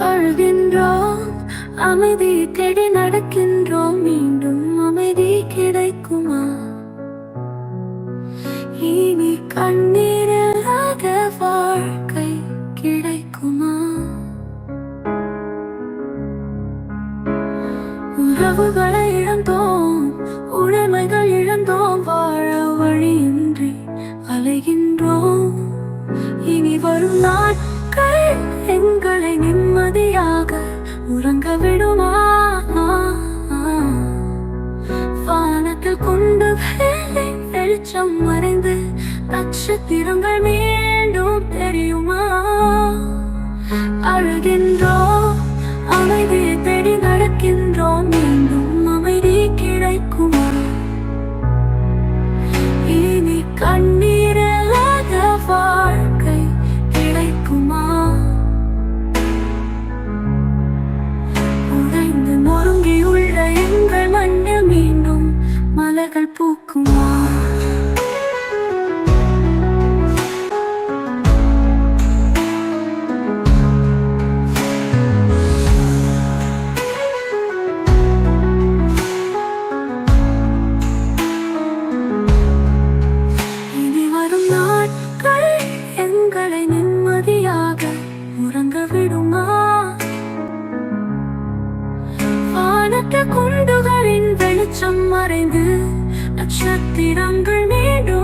அழுகின்றோம். அமைதி தேடி நடக்கின்றோம். மீண்டும் அமைதி கிடைக்குமா? இனி கண்ணீரில்லாத வாழ்க்கை கிடைக்குமா? உறவுகளை இழந்தோம். உடைமைகள் இழந்தோம். வாழ வழியின்றி அலைகின்றோம். இனி வரும் நாட்கள் எங்களை நிம்மதியாக உறங்க விடுமா? வானத்தில் கொண்டு வெளிச்சம் மறைந்து நட்சத்திரங்கள் மீண்டும் தெரியுமா? அழகின் மலர்கள் பூக்குமா வானத்து குண்டுகளின் வெளிச்சம் மறைந்து நட்சத்திரங்கள் மீண்டும்